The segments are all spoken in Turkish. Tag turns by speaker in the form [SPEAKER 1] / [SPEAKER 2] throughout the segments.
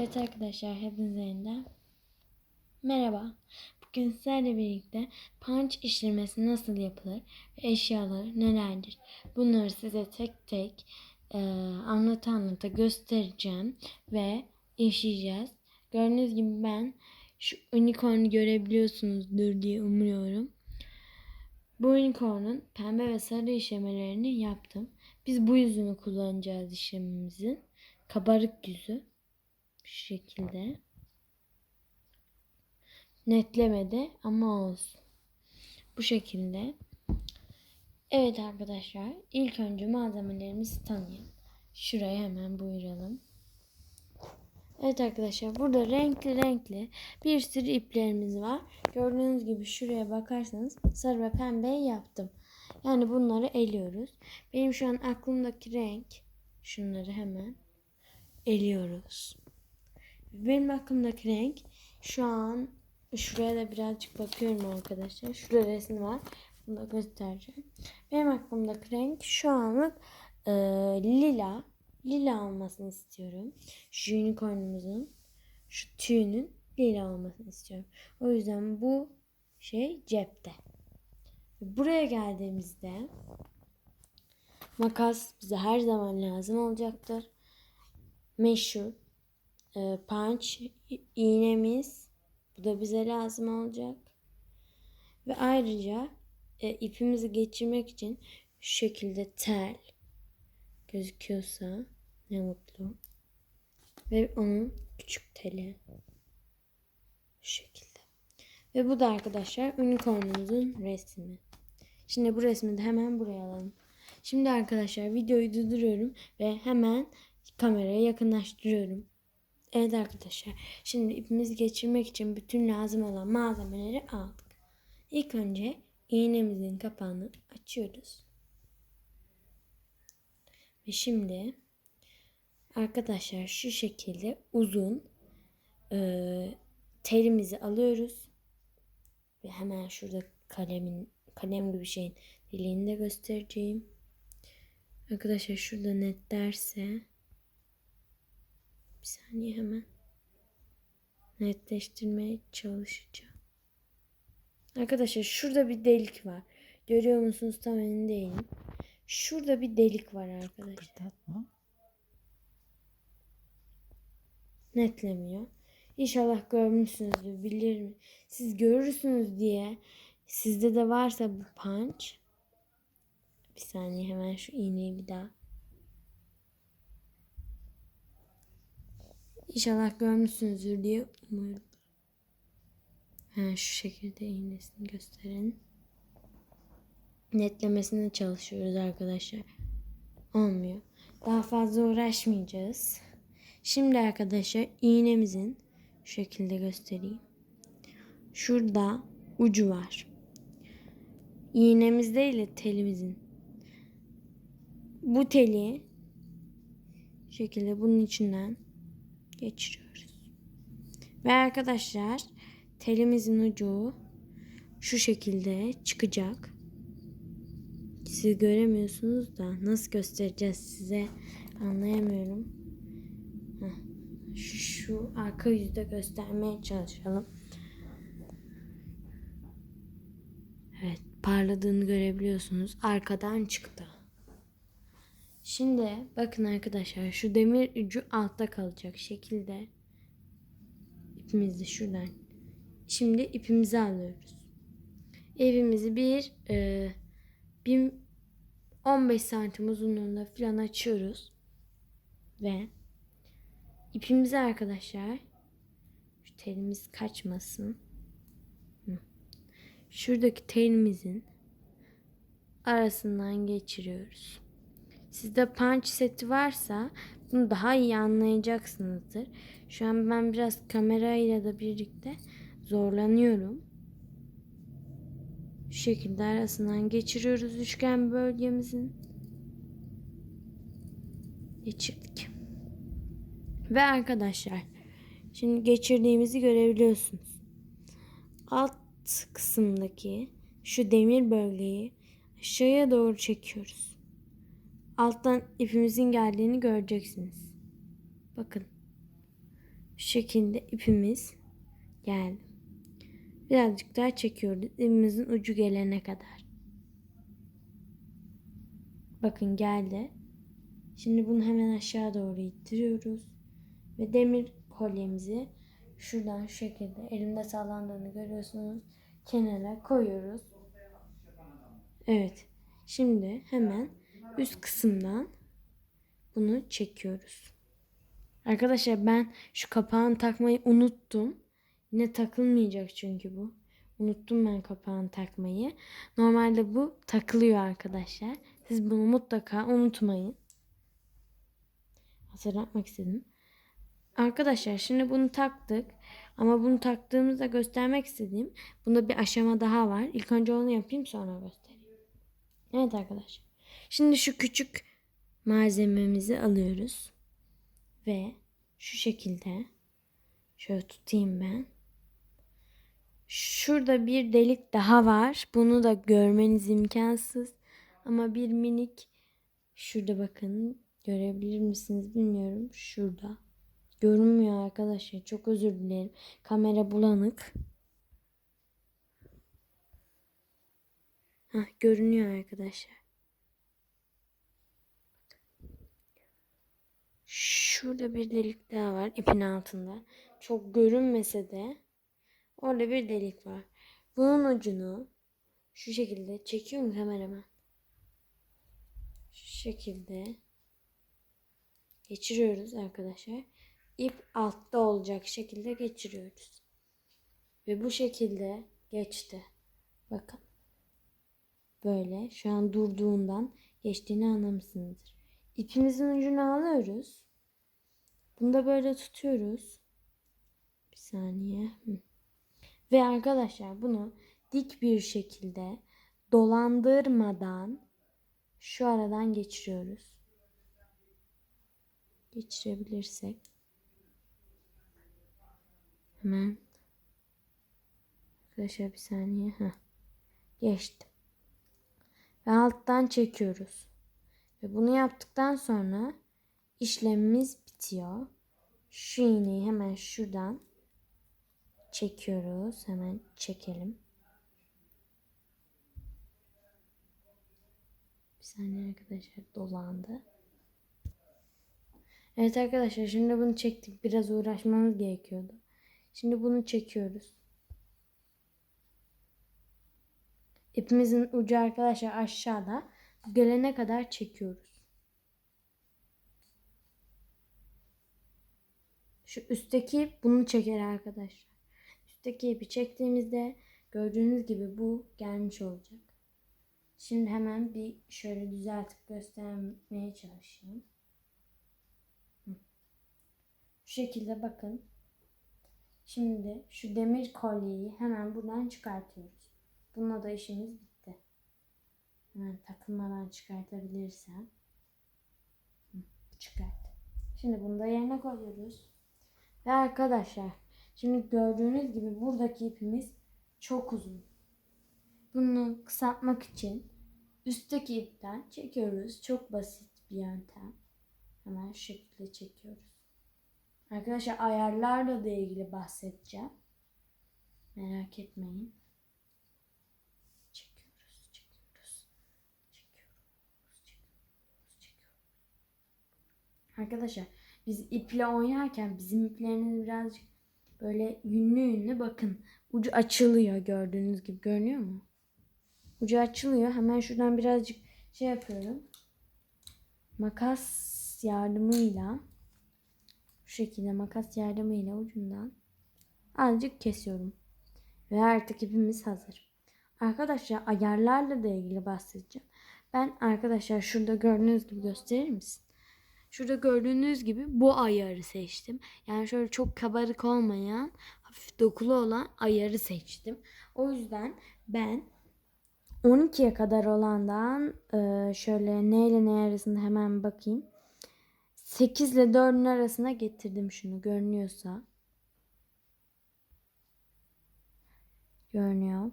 [SPEAKER 1] Evet arkadaşlar hepinize yeniden merhaba. Bugün sizlerle birlikte punch işlemesi nasıl yapılır ve eşyaları nelerdir? Bunları size tek tek e, anlata anlata göstereceğim ve işleyeceğiz. Gördüğünüz gibi ben şu unicorn'u görebiliyorsunuzdur diye umuyorum. Bu unicorn'un pembe ve sarı işlemelerini yaptım. Biz bu yüzünü kullanacağız işlemimizin. Kabarık yüzü şu şekilde. Netlemedi ama olsun. Bu şekilde. Evet arkadaşlar ilk önce malzemelerimizi tanıyalım. Şuraya hemen buyuralım. Evet arkadaşlar burada renkli renkli bir sürü iplerimiz var. Gördüğünüz gibi şuraya bakarsanız sarı ve pembe yaptım. Yani bunları eliyoruz. Benim şu an aklımdaki renk şunları hemen eliyoruz. Benim aklımdaki renk şu an şuraya da birazcık bakıyorum arkadaşlar. Şurada resim var. Bunu da göstereceğim. Benim aklımdaki renk şu anlık e, lila. Lila olmasını istiyorum. Şu unicornumuzun şu tüyünün lila olmasını istiyorum. O yüzden bu şey cepte. Buraya geldiğimizde makas bize her zaman lazım olacaktır. Meşhur e, punch iğnemiz bu da bize lazım olacak. Ve ayrıca e, ipimizi geçirmek için şu şekilde tel gözüküyorsa ne mutlu. Ve onun küçük teli. Şu şekilde. Ve bu da arkadaşlar unicornumuzun resmi. Şimdi bu resmi de hemen buraya alalım. Şimdi arkadaşlar videoyu durduruyorum ve hemen kameraya yakınlaştırıyorum. Evet arkadaşlar. Şimdi ipimizi geçirmek için bütün lazım olan malzemeleri aldık. İlk önce iğnemizin kapağını açıyoruz. Ve şimdi arkadaşlar şu şekilde uzun e, telimizi alıyoruz. Ve hemen şurada kalemin kalem gibi şeyin deliğini de göstereceğim. Arkadaşlar şurada net derse bir saniye hemen netleştirmeye çalışacağım. Arkadaşlar şurada bir delik var. Görüyor musunuz tam emin değilim. Şurada bir delik var arkadaşlar. Netlemiyor. İnşallah görmüşsünüzdür, bilir? Siz görürsünüz diye sizde de varsa bu punch. Bir saniye hemen şu iğneyi bir daha. İnşallah görmüşsünüzdür diye umuyorum. Ha, şu şekilde iğnesini gösterin. Netlemesine çalışıyoruz arkadaşlar. Olmuyor. Daha fazla uğraşmayacağız. Şimdi arkadaşlar iğnemizin şu şekilde göstereyim. Şurada ucu var. İğnemizde ile telimizin. Bu teli şekilde bunun içinden geçiriyoruz. Ve arkadaşlar telimizin ucu şu şekilde çıkacak. Siz göremiyorsunuz da nasıl göstereceğiz size anlayamıyorum. Heh. Şu arka yüzde göstermeye çalışalım. Evet parladığını görebiliyorsunuz. Arkadan çıktı. Şimdi bakın arkadaşlar şu demir ucu altta kalacak şekilde ipimizi şuradan. Şimdi ipimizi alıyoruz. Evimizi bir e, bir 15 santim uzunluğunda falan açıyoruz ve ipimizi arkadaşlar şu telimiz kaçmasın. Şuradaki telimizin arasından geçiriyoruz. Sizde punch seti varsa bunu daha iyi anlayacaksınızdır. Şu an ben biraz kamerayla da birlikte zorlanıyorum. Şu şekilde arasından geçiriyoruz üçgen bölgemizin. Geçirdik. Ve arkadaşlar şimdi geçirdiğimizi görebiliyorsunuz. Alt kısımdaki şu demir bölgeyi aşağıya doğru çekiyoruz. Alttan ipimizin geldiğini göreceksiniz. Bakın. Şu şekilde ipimiz geldi. Birazcık daha çekiyoruz ipimizin ucu gelene kadar. Bakın geldi. Şimdi bunu hemen aşağı doğru ittiriyoruz. Ve demir kolyemizi şuradan şu şekilde elimde sallandığını görüyorsunuz. Kenara koyuyoruz. Evet. Şimdi hemen üst kısımdan bunu çekiyoruz. Arkadaşlar ben şu kapağını takmayı unuttum. Yine takılmayacak çünkü bu. Unuttum ben kapağını takmayı. Normalde bu takılıyor arkadaşlar. Siz bunu mutlaka unutmayın. Hatırlatmak istedim. Arkadaşlar şimdi bunu taktık. Ama bunu taktığımızda göstermek istediğim bunda bir aşama daha var. İlk önce onu yapayım sonra göstereyim. Evet arkadaşlar. Şimdi şu küçük malzememizi alıyoruz. Ve şu şekilde şöyle tutayım ben. Şurada bir delik daha var. Bunu da görmeniz imkansız. Ama bir minik şurada bakın görebilir misiniz bilmiyorum. Şurada. Görünmüyor arkadaşlar. Çok özür dilerim. Kamera bulanık. Hah, görünüyor arkadaşlar. Şurada bir delik daha var ipin altında. Çok görünmese de orada bir delik var. Bunun ucunu şu şekilde çekiyor mu kameraman? Şu şekilde geçiriyoruz arkadaşlar. İp altta olacak şekilde geçiriyoruz. Ve bu şekilde geçti. Bakın. Böyle şu an durduğundan geçtiğini anlamışsınızdır. İpimizin ucunu alıyoruz. Bunu da böyle tutuyoruz. Bir saniye. Ve arkadaşlar bunu dik bir şekilde dolandırmadan şu aradan geçiriyoruz. Geçirebilirsek. Hemen. Arkadaşlar bir saniye. Heh. Geçti. Ve alttan çekiyoruz. Ve bunu yaptıktan sonra işlemimiz bitiyor. Şu iğneyi hemen şuradan çekiyoruz. Hemen çekelim. Bir saniye arkadaşlar dolandı. Evet arkadaşlar şimdi bunu çektik. Biraz uğraşmamız gerekiyordu. Şimdi bunu çekiyoruz. İpimizin ucu arkadaşlar aşağıda. Gelene kadar çekiyoruz. Şu üstteki bunu çeker arkadaşlar. Üstteki ipi çektiğimizde gördüğünüz gibi bu gelmiş olacak. Şimdi hemen bir şöyle düzeltip göstermeye çalışayım. Şu şekilde bakın. Şimdi şu demir kolyeyi hemen buradan çıkartıyoruz. Bununla da işimiz bitti. Hemen takılmadan çıkartabilirsem. Hı, çıkart. Şimdi bunu da yerine koyuyoruz. Ve arkadaşlar şimdi gördüğünüz gibi buradaki ipimiz çok uzun. Bunu kısaltmak için üstteki ipten çekiyoruz. Çok basit bir yöntem. Hemen şekilde çekiyoruz. Arkadaşlar ayarlarla da ilgili bahsedeceğim. Merak etmeyin. Çekiyoruz, çekiyoruz, çekiyoruz, çekiyoruz, çekiyoruz. Arkadaşlar biz iple oynarken bizim ipleriniz birazcık böyle yünlü yünlü bakın. Ucu açılıyor gördüğünüz gibi. Görünüyor mu? Ucu açılıyor. Hemen şuradan birazcık şey yapıyorum. Makas yardımıyla şu şekilde makas yardımıyla ucundan azıcık kesiyorum. Ve artık ipimiz hazır. Arkadaşlar ayarlarla da ilgili bahsedeceğim. Ben arkadaşlar şurada gördüğünüz gibi gösterir misin? Şurada gördüğünüz gibi bu ayarı seçtim. Yani şöyle çok kabarık olmayan, hafif dokulu olan ayarı seçtim. O yüzden ben 12'ye kadar olandan e, şöyle ne ile ne arasında hemen bakayım. 8 ile 4'ün arasına getirdim şunu görünüyorsa. Görünüyor.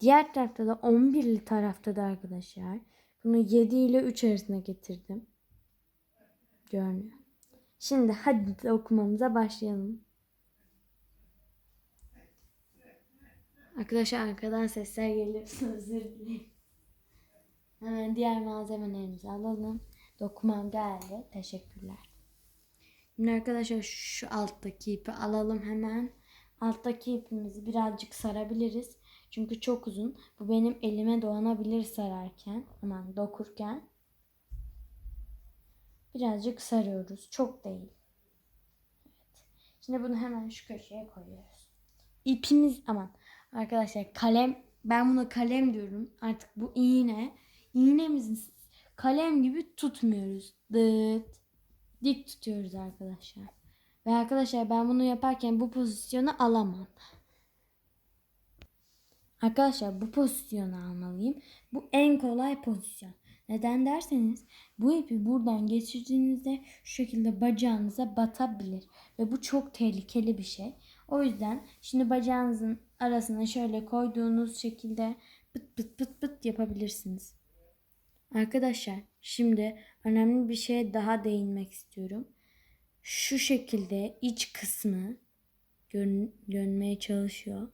[SPEAKER 1] Diğer tarafta da 11'li tarafta da arkadaşlar. Bunu 7 ile 3 arasına getirdim. Görünüyor. Şimdi hadi okumamıza başlayalım. Arkadaşlar arkadan sesler geliyorsa özür dilerim. Hemen diğer malzemelerimizi alalım. Dokumam geldi. Teşekkürler. Şimdi arkadaşlar şu alttaki ipi alalım hemen. Alttaki ipimizi birazcık sarabiliriz. Çünkü çok uzun. Bu benim elime dolanabilir sararken. Aman dokurken. Birazcık sarıyoruz. Çok değil. Evet. Şimdi bunu hemen şu köşeye koyuyoruz. İpimiz aman arkadaşlar kalem ben buna kalem diyorum. Artık bu iğne. İğnemizi kalem gibi tutmuyoruz. Dıt. Dik tutuyoruz arkadaşlar. Ve arkadaşlar ben bunu yaparken bu pozisyonu alamam. Arkadaşlar bu pozisyonu almalıyım. Bu en kolay pozisyon. Neden derseniz bu ipi buradan geçirdiğinizde şu şekilde bacağınıza batabilir. Ve bu çok tehlikeli bir şey. O yüzden şimdi bacağınızın arasına şöyle koyduğunuz şekilde pıt pıt pıt pıt yapabilirsiniz. Arkadaşlar şimdi önemli bir şeye daha değinmek istiyorum. Şu şekilde iç kısmı gör, görmeye çalışıyor.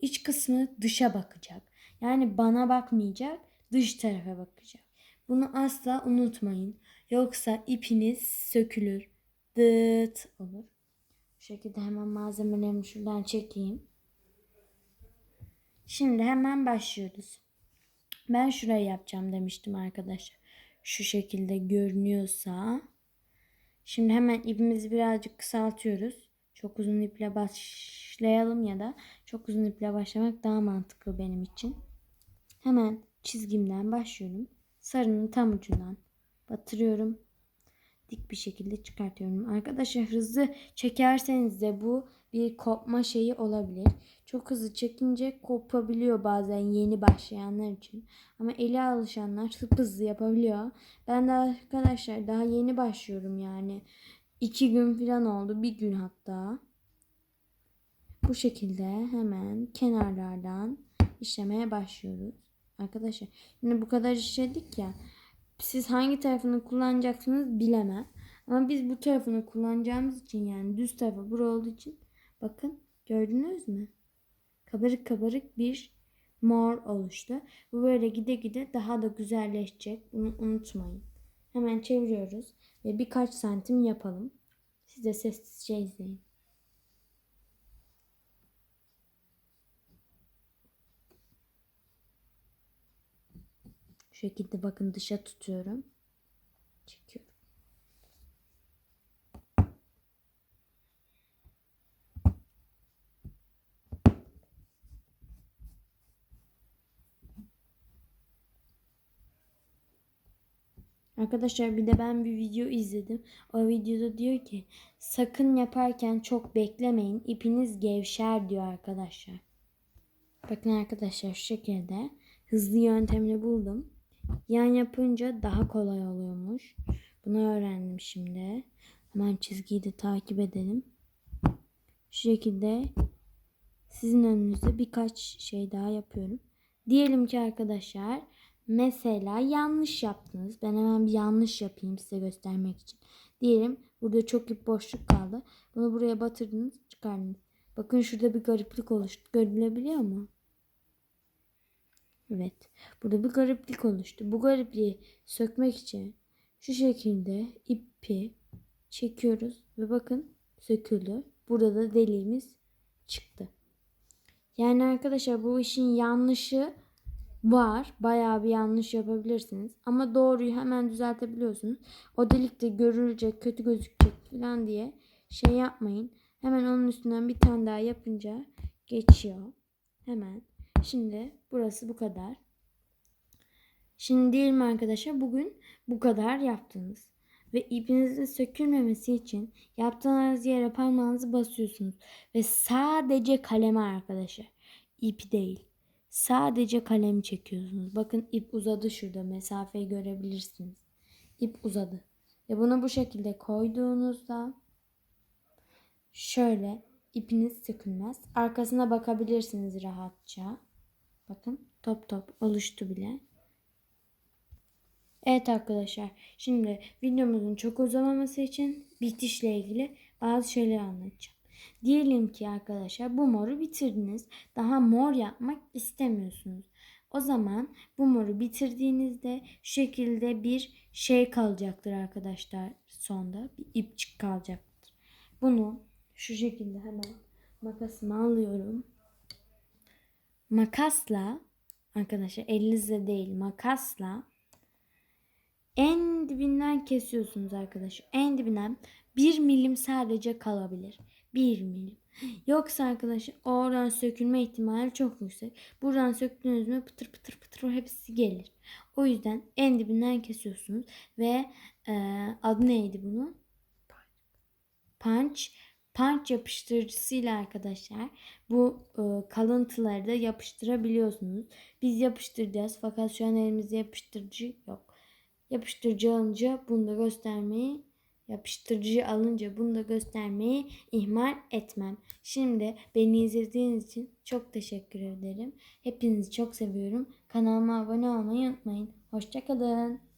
[SPEAKER 1] İç kısmı dışa bakacak. Yani bana bakmayacak, dış tarafa bakacak. Bunu asla unutmayın. Yoksa ipiniz sökülür. Dıt olur. Bu şekilde hemen malzemelerimi şuradan çekeyim. Şimdi hemen başlıyoruz. Ben şurayı yapacağım demiştim arkadaşlar. Şu şekilde görünüyorsa. Şimdi hemen ipimizi birazcık kısaltıyoruz. Çok uzun iple başlayalım ya da çok uzun iple başlamak daha mantıklı benim için. Hemen çizgimden başlıyorum. Sarının tam ucundan batırıyorum. Dik bir şekilde çıkartıyorum. Arkadaşlar hızlı çekerseniz de bu bir kopma şeyi olabilir. Çok hızlı çekince kopabiliyor bazen yeni başlayanlar için. Ama eli alışanlar hıp hızlı yapabiliyor. Ben de arkadaşlar daha yeni başlıyorum yani. iki gün falan oldu. Bir gün hatta. Bu şekilde hemen kenarlardan işlemeye başlıyoruz. Arkadaşlar şimdi bu kadar işledik ya. Siz hangi tarafını kullanacaksınız bilemem. Ama biz bu tarafını kullanacağımız için yani düz tarafı bura olduğu için bakın gördünüz mü? Kabarık kabarık bir mor oluştu. Bu böyle gide gide daha da güzelleşecek. Bunu unutmayın. Hemen çeviriyoruz ve birkaç santim yapalım. Siz de sessizce izleyin. Şekilde bakın dışa tutuyorum. Çekiyorum. Arkadaşlar bir de ben bir video izledim. O videoda diyor ki sakın yaparken çok beklemeyin. İpiniz gevşer diyor arkadaşlar. Bakın arkadaşlar şu şekilde hızlı yöntemini buldum. Yan yapınca daha kolay oluyormuş. Bunu öğrendim şimdi. Hemen çizgiyi de takip edelim. Şu şekilde sizin önünüzde birkaç şey daha yapıyorum. Diyelim ki arkadaşlar mesela yanlış yaptınız. Ben hemen bir yanlış yapayım size göstermek için. Diyelim burada çok ip boşluk kaldı. Bunu buraya batırdınız çıkardınız. Bakın şurada bir gariplik oluştu. Görülebiliyor mu? Evet. Burada bir gariplik oluştu. Bu garipliği sökmek için şu şekilde ipi çekiyoruz ve bakın söküldü. Burada da deliğimiz çıktı. Yani arkadaşlar bu işin yanlışı var. Bayağı bir yanlış yapabilirsiniz. Ama doğruyu hemen düzeltebiliyorsunuz. O delikte görülecek, kötü gözükecek falan diye şey yapmayın. Hemen onun üstünden bir tane daha yapınca geçiyor. Hemen Şimdi burası bu kadar. Şimdi diyelim arkadaşlar bugün bu kadar yaptınız. Ve ipinizin sökülmemesi için yaptığınız yere parmağınızı basıyorsunuz. Ve sadece kaleme arkadaşlar. İpi değil. Sadece kalemi çekiyorsunuz. Bakın ip uzadı şurada. Mesafeyi görebilirsiniz. İp uzadı. Ve bunu bu şekilde koyduğunuzda şöyle ipiniz sökülmez. Arkasına bakabilirsiniz rahatça. Bakın top top oluştu bile. Evet arkadaşlar şimdi videomuzun çok uzamaması için bitişle ilgili bazı şeyler anlatacağım. Diyelim ki arkadaşlar bu moru bitirdiniz. Daha mor yapmak istemiyorsunuz. O zaman bu moru bitirdiğinizde şu şekilde bir şey kalacaktır arkadaşlar sonda. Bir ipçik kalacaktır. Bunu şu şekilde hemen makasımı alıyorum. Makasla arkadaşlar elinizle değil makasla en dibinden kesiyorsunuz arkadaşlar. En dibinden bir milim sadece kalabilir. Bir milim. Yoksa arkadaşlar oradan sökülme ihtimali çok yüksek. Buradan söktüğünüz mü pıtır pıtır pıtır hepsi gelir. O yüzden en dibinden kesiyorsunuz. Ve e, adı neydi bunun? Punch. Punch yapıştırıcısıyla arkadaşlar bu e, kalıntıları da yapıştırabiliyorsunuz. Biz yapıştıracağız fakat şu an elimizde yapıştırıcı yok. Yapıştırıcı alınca bunu da göstermeyi yapıştırıcı alınca bunu da göstermeyi ihmal etmem. Şimdi beni izlediğiniz için çok teşekkür ederim. Hepinizi çok seviyorum. Kanalıma abone olmayı unutmayın. Hoşçakalın.